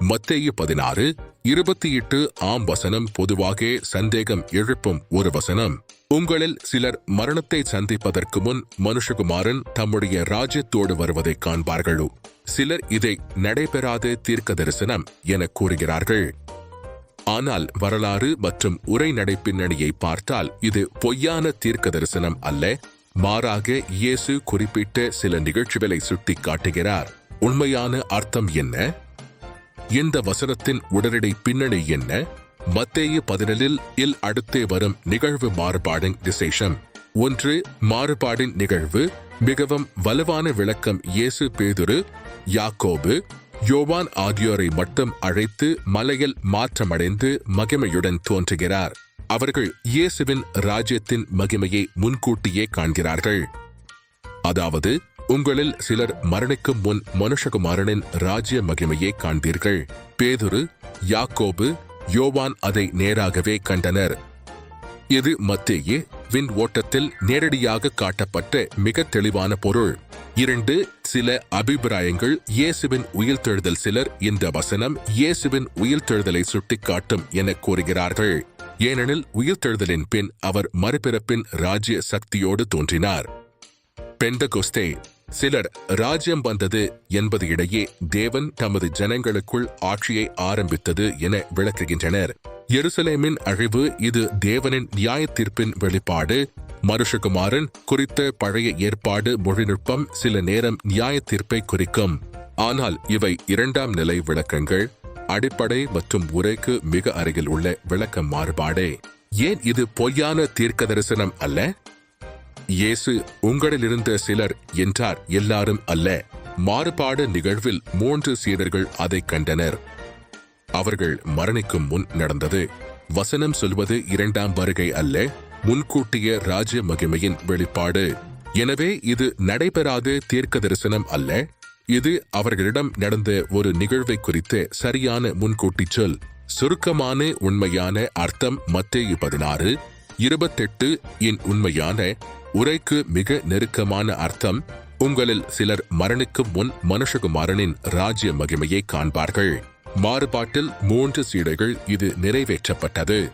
மத்தேயு பதினாறு இருபத்தி எட்டு ஆம் வசனம் பொதுவாக சந்தேகம் எழுப்பும் ஒரு வசனம். உங்களில் சிலர் மரணத்தை சந்திப்பதற்கு முன் மனுஷகுமாரன் தம்முடைய ராஜ்யத்தோடு வருவதை காண்பார்களோ? சிலர் இதை நடைபெறாத தீர்க்க தரிசனம் என கூறுகிறார்கள். ஆனால் வரலாறு மற்றும் உரைநடை பின்னணியை பார்த்தால் இது பொய்யான தீர்க்க தரிசனம் அல்ல. மாறாக இயேசு குறிப்பிட்ட சில நிகழ்ச்சிகளை சுட்டி காட்டுகிறார் உண்மையான அர்த்தம் என்ன? இந்த வசனத்தின் உடனடி பின்னணி என்ன? மத்தேயு பதினலில் இல் அடுத்தே வரும் நிகழ்வு மாறுபாடின் விசேஷம். ஒன்று மாறுபாடின் நிகழ்வு மிகவும் வலுவான விளக்கம் இயேசு பேதுரு யாக்கோபு யோவான் ஆகியோரை மட்டும் அழைத்து மலையில் மாற்றமடைந்து மகிமையுடன் தோன்றுகிறார். அவர்கள் இயேசுவின் ராஜ்யத்தின் மகிமையை முன்கூட்டியே காண்கிறார்கள். அதாவது உங்களில் சிலர் மரணிக்கும் முன் மனுஷகுமாரனின் ராஜ்ய மகிமையை காண்பீர்கள். பேதுரு யாக்கோபு யோவான் அதை நேராகவே கண்டனர். இது மத்தியே வின் ஓட்டத்தில் நேரடியாக காட்டப்பட்ட மிக தெளிவான பொருள். இரண்டு சில அபிப்பிராயங்கள் இயேசுவின் உயிர்த்தெழுதல் சிலர் இந்த வசனம் இயேசுவின் உயிர்த்தெழுதலை சுட்டிக்காட்டும் என கூறுகிறார்கள். ஏனெனில் உயிர்த்தெழுதலின் பின் அவர் மறுபிறப்பின் ராஜ்ய சக்தியோடு தோன்றினார். பெந்தகொஸ்தே சிலர் ராஜ்யம் வந்தது என்பது இடையே தேவன் தமது ஜனங்களுக்குள் ஆட்சியை ஆரம்பித்தது என விளக்குகின்றனர். எருசலேமின் அழிவு இது தேவனின் நியாய தீர்ப்பின் வெளிப்பாடு. மனுஷகுமாரன் குறித்த பழைய ஏற்பாடு மொழிநுட்பம் சில நேரம் நியாய தீர்ப்பை குறிக்கும். ஆனால் இவை இரண்டாம் நிலை விளக்கங்கள். அடிப்படை மற்றும் உரைக்கு மிக அருகில் உள்ள விளக்க மாறுபாடே. ஏன் இது பொய்யான தீர்க்க தரிசனம் அல்ல? இயேசு உங்களிலிருந்த சிலர் என்றார் எல்லாரும் அல்ல. மாறுபாடு நிகழ்வில் மூன்று சீடர்கள் அதை கண்டனர். அவர்கள் மரணிக்கும் முன் நடந்தது. வசனம் சொல்வது இரண்டாம் வருகை அல்ல. முன்கூட்டிய ராஜ்ய மகிமையின் வெளிப்பாடு. எனவே இது நடைபெறாத தீர்க்க தரிசனம் அல்ல. இது அவர்களிடம் நடந்த ஒரு நிகழ்வை குறித்த சரியான முன்கூட்டி சொல். சுருக்கமான உண்மையான அர்த்தம் மத்திய பதினாறு இருபத்தெட்டு இன் உண்மையான உரைக்கு மிக நெருக்கமான அர்த்தம் உங்களில் சிலர் மரணிக்கும் முன் மனுஷகுமாரனின் ராஜ்ய மகிமையை காண்பார்கள். மாறுபாட்டில் மூன்று சீடைகள் இது நிறைவேற்றப்பட்டது.